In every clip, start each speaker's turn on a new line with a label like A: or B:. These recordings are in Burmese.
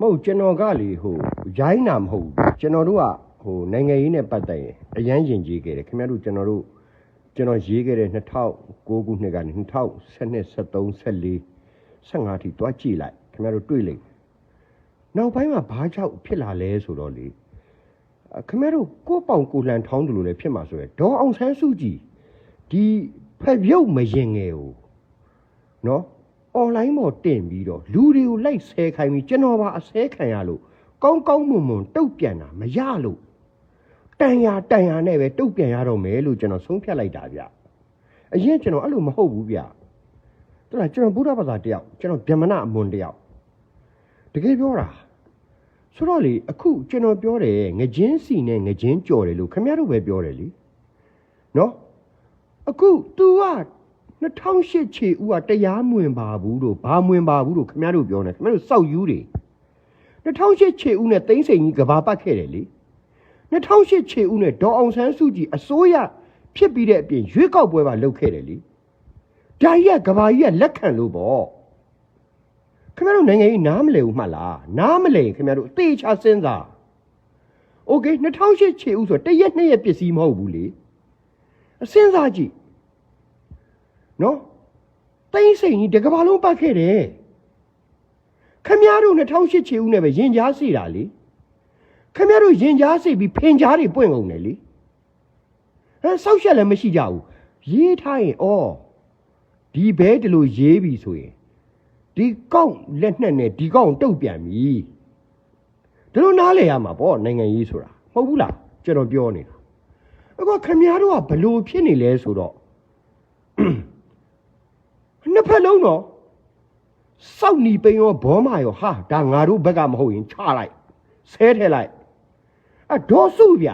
A: မဟုတ်ကျွန်တော်ကလေဟိုရိုင်းတာမဟုတ်ဘူးကျွန်တော်တို့ကဟိုနိုင်ငံရေးနဲ့ပတ်သက်ရင်အရန်ယဉ်ကျေးခဲ့တယ်ခင်ဗျားတို့ကျွန်တော်တို့ကျွန်တော်ရေးခဲ့တဲ့2009ခုနှစ်ကနေ2012 13 14 15ထိတွားကြည့်လိုက်ခင်ဗျားတို့တွေ့လိမ့်မယ်နောက်ပိုင်းမှာဘာကြောင့်ဖြစ်လာလဲဆိုတော့လေအခင်ဗျားတို့ကိုယ့်ပေါင်ကိုယ်လှန်ထောင်းတယ်လို့လည်းဖြစ်မှာဆိုရယ်ဒေါ်အောင်ဆန်းစုကြည်ဒီဖက်ပြုတ်မရင်ငယ်ကိုနော် အွန်လိုင်းပေါ်တင်ပြီးတော့လူတွေကိုလိုက်ဆဲခိုင်းပြီးကျွန်တော်ပါအဆဲခံရလို့ကောင်းကောင်းမွန်မွန်တုတ်ပြန်တာမရလို့တန်ရာတန်ရာနဲ့ပဲတုတ်ပြန်ရတော့မယ်လို့ကျွန်တော်ဆုံးဖြတ်လိုက်တာဗျအရင်ကျွန်တော်အဲ့လိုမဟုတ်ဘူးဗျတော်လားကျွန်တော်ဘုရားဘာသာတယောက်ကျွန်တော်ဗြဟ္မဏအမွန်တယောက်တကယ်ပြောတာဆိုတော့လေအခုကျွန်တော်ပြောတယ်ငကြင်းစီနဲ့ငကြင်းကြော်တယ်လို့ခင်ဗျားတို့ပဲပြောတယ်လीနော်အခု तू က 2008ခြေဦးကတရားမဝင်ပါဘူးလို့ဘာမဝင်ပါဘူးလို့ခင်ဗျားတို့ပြောနေခင်ဗျားတို့စောက်ယူတွေ2008ခြေဦးနဲ့တိမ့်စိန်ကြီးကဘာပတ်ခဲ့တယ်လေ2008ခြေဦးနဲ့ဒေါ်အောင်ဆန်းစုကြည်အစိုးရဖြစ်ပြီးတဲ့အပြင်ရွေးကောက်ပွဲပါလုပ်ခဲ့တယ်လေဒါကြီးကကဘာကြီးကလက်ခံလို့ပေါ့ခင်ဗျားတို့နိုင်ငံကြီးနားမလည်ဘူးမှတ်လားနားမလည်ရင်ခင်ဗျားတို့အသေးချစဉ်းစားโอเค2008ခြေဦးဆိုတရက်နှစ်ရက်ပစ္စည်းမဟုတ်ဘူးလေအစဉ်းစားကြည့် နော်တိမ့်စိန်ကြီးတကဘာလုံးပတ်ခဲ့တယ်ခမည်းတော်2008ချီဦးနဲ့ပဲရင်ကြားစီတာလေခမည်းတော်ရင်ကြားစီပြီးဖင်ကြားတွေပွင့်ကုန်တယ်လေဟဲ့ဆောက်ရက်လည်းမရှိကြဘူးရေးထားရင်ဩဒီဘဲဒီလိုရေးပြီဆိုရင်ဒီကောက်လက်နှက်နဲ့ဒီကောက်တုတ်ပြန်ပြီဒီလိုနားလဲရမှာပေါ့နိုင်ငံရေးဆိုတာမဟုတ်ဘူးလားကျွန်တော်ပြောနေတာအခုခမည်းတော်ကဘလို့ဖြစ်နေလဲဆိုတော့ နှစ်ဖက်လုံးတော့စောက်နီပိန်ရောဘောမရောဟာဒါငါတို့ဘက်ကမဟုတ်ရင်ချလိုက်ဆဲထဲလိုက်အဒေါ်စုဗျ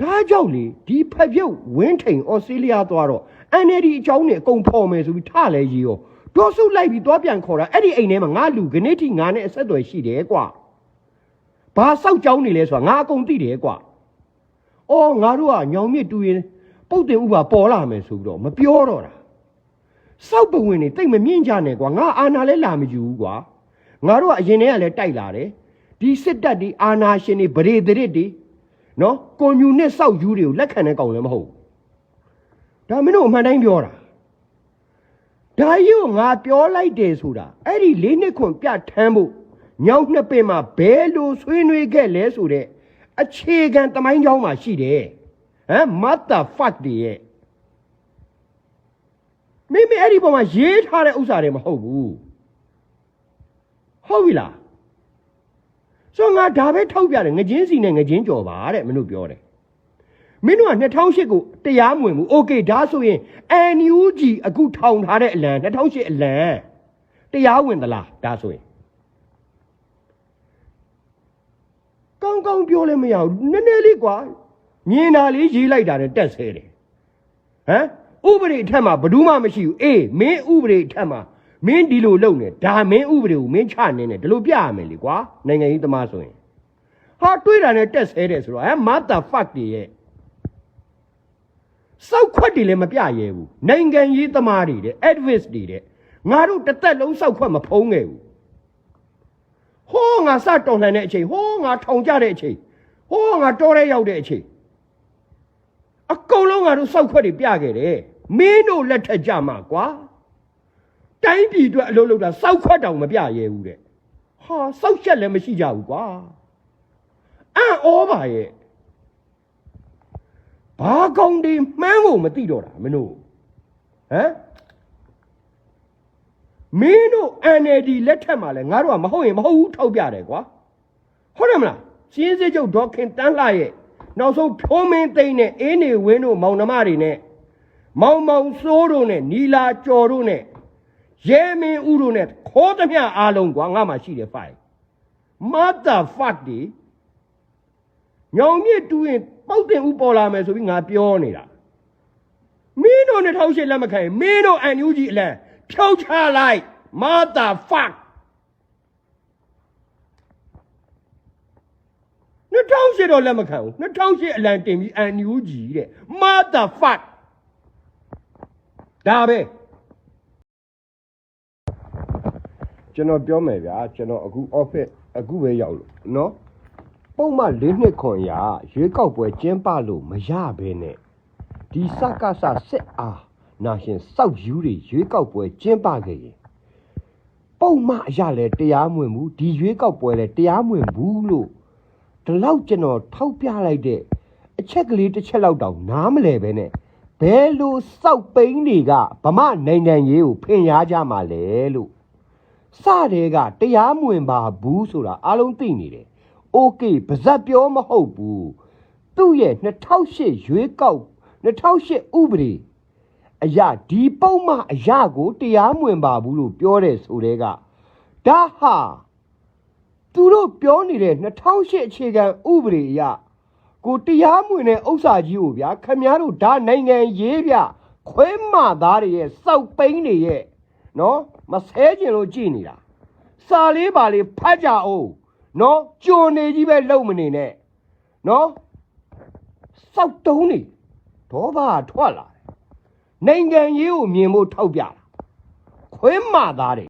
A: ဒါကြောင့်လေဒီဖက်ပြုတ်ဝင်းထိန်ဩစတြေးလျသွားတော့ NLD အကြောင်းနဲ့အကုန်ဖော်မယ်ဆိုပြီးထလဲရေးရောဒေါ်စုလိုက်ပြီးသွားပြန်ခေါ်တာအဲ့ဒီအိမ်ထဲမှာငါလူခနေ့ထိငါနဲ့အဆက်အသွယ်ရှိတယ်ကွာဘာစောက်ကြောင်းနေလဲဆိုတာငါအကုန်သိတယ်ကွာအော်ငါတို့ကညောင်မြစ်တူရင်ပုတ်တင်ဥပါပေါ်လာမယ်ဆိုပြီးတော့မပြောတော့တာ စောက်ပဝင်နေတိတ်မမြင့်ကြနဲ့ကွာငါအာနာလဲလာမယူဘူးကွာငါတို့ကအရင်တည်းကလည်းတိုက်လာတယ်ဒီစစ်တပ်ဒီအာနာရှင်တွေဗရေတရစ်တွေနော်ကွန်မြူနစ်စောက်ယူတွေကိုလက်ခံတဲ့ကောင်လည်းမဟုတ်ဘူးဒါမင်းတို့အမှန်တိုင်းပြောတာဒါကြီးကိုငါပြောလိုက်တယ်ဆိုတာအဲ့ဒီလေးနှစ်ခွန်ပြထမ်းဖို့ညောင်နှစ်ပင်မှာဘဲလိုဆွေးနွေးခဲ့လဲဆိုတဲ့အခြေခံတမိုင်းကြောင်းမှာရှိတယ်ဟမ် mother fuck တွေရဲ့ မိမိအဲ့ဒီပုံမှာရေးထားတဲ့ဥစ္စာတွေမဟုတ်ဘူးဟုတ်ပြီလားဆိုငါဒါပဲထောက်ပြတယ်ငကြင်းစီနဲ့ငကြင်းကြော်ပါတဲ့မင်းတို့ပြောတယ်မင်းတို့က2008ကိုတရားမဝင်ဘူးโอเคဒါဆိုရင် NUG အခုထောင်ထားတဲ့အလံ2008အလံတရားဝင်သလားဒါဆိုရင်ကောင်းကောင်းပြောလဲမရဘူးနည်းနည်းလေးကွာမြင်တာလေးရေးလိုက်တာနဲ့တက်ဆဲတယ် ဟမ် ဥပဒေအထက်မှာဘယ်သူမှမရှိဘူးအေးမင်းဥပဒေအထက်မှာမင်းဒီလိုလုပ်နေဒါမင်းဥပဒေကိုမင်းချနေနေဒီလိုပြရမယ်လေကွာနိုင်ငံရေးသမားဆိုရင်ဟာတွေးတာနဲ့တက်ဆဲတယ်ဆိုတော့ဟမ်မတ်တာဖတ်တွေရဲ့စောက်ခွက်တွေလည်းမပြရဲဘူးနိုင်ငံရေးသမားတွေတဲ့ advice တွေတဲ့ငါတို့တစ်သက်လုံးစောက်ခွက်မဖုံးခဲ့ဘူးဟောငါစတော်လှန်တဲ့အချိန်ဟောငါထောင်ကြတဲ့အချိန်ဟောငါတော်ရဲရောက်တဲ့အချိန်အကုန်လုံးငါတို့စောက်ခွက်တွေပြခဲ့တယ် မင်းတို့လက်ထက်ကြမှာကွာတိုင်းပြည်အတွက်အလုပ်လုပ်တာစောက်ခွက်တောင်မပြရဲဘူးတဲ့ဟာစောက်ချက်လည်းမရှိကြဘူးကွာအံ့ဩပါရဲ့ဘာကောင်ဒီမှန်းဖို့မသိတော့တာမင်းတို့ဟမ်မင်းတို့ NLD လက်ထက်မှာလဲငါတို့ကမဟုတ်ရင်မဟုတ်ဘူးထောက်ပြတယ်ကွာဟုတ်တယ်မလားစီးစည်းချုပ်ဒေါက်ခင်တန်းလှရဲ့နောက်ဆုံးဖြိုးမင်းသိမ့်နဲ့အင်းနေဝင်းတို့မောင်နှမတွေနဲ့ မောင်မောင်စိုးတို့နဲ့နီလာကျော်တို့နဲ့ရဲမင်းဦးတို့နဲ့ခိုးသမျှအားလုံးကွာငါမှရှိတယ်ဖိုင် mother fuck ဒီညောင်မြစ်တူရင်ပောက်တင်ဦးပေါ်လာမယ်ဆိုပြီးငါပြောနေတာမင်းတို့2008လက်မခံရင်မင်းတို့အန်ယူဂျီအလံဖြုတ်ချလိုက် mother fuck 2008တော့လက်မခံဘူး2008အလံတင်ပြီးအန်ယူဂျီတဲ့ mother fuck ဒါပဲကျွန်တော်ပြောမယ်ဗျာကျွန်တော်အခု office အခုပဲရောက်လို့နော်ပုံမှန်၄နှစ်ခွန်ရရွေးကောက်ပွဲကျင်းပလို့မရဘဲနဲ့ဒီစကစစစ်အားနာရှင်စောက်ယူတွေရွေးကောက်ပွဲကျင်းပခဲ့ရင်ပုံမှန်အရလဲတရားမဝင်ဘူးဒီရွေးကောက်ပွဲလဲတရားမဝင်ဘူးလို့ဒီလောက်ကျွန်တော်ထောက်ပြလိုက်တဲ့အချက်ကလေးတစ်ချက်လောက်တောင်နားမလဲပဲနဲ့ ဘယ်လိုစောက်ပိန်းတွေကဗမာနိုင်ငံရေးကိုဖင်ရားကြမှာလဲလို့စတဲ့ကတရားမဝင်ပါဘူးဆိုတာအားလုံးသိနေတယ်။ Okay ပါဇက်ပြောမဟုတ်ဘူး။သူ့ရဲ့2008ရွေးကောက်2008ဥပဒေအရာဒီပုံမှအရာကိုတရားမဝင်ပါဘူးလို့ပြောတယ်ဆိုတဲ့ကဒါဟာသူတို့ပြောနေတဲ့2008အခြေခံဥပဒေအရ ကိုတရားမဝင်တဲ့ဥစ္စာကြီးကိုဗျာခမည်းတော်ဒါနိုင်ငံရေးဗျခွဲမသားတွေရဲ့စောက်ပိန်းတွေရဲ့နော်မဆဲကျင်လို့ကြည်နေတာစာလေးပါလေးဖတ်ကြအောင်နော်ကြုံနေကြီးပဲလုံမနေနဲ့နော်စောက်တုံးနေဒေါဘထွက်လာတယ်နိုင်ငံရေးကိုမြင်ဖို့ထောက်ပြတာခွင်းမသားတယ်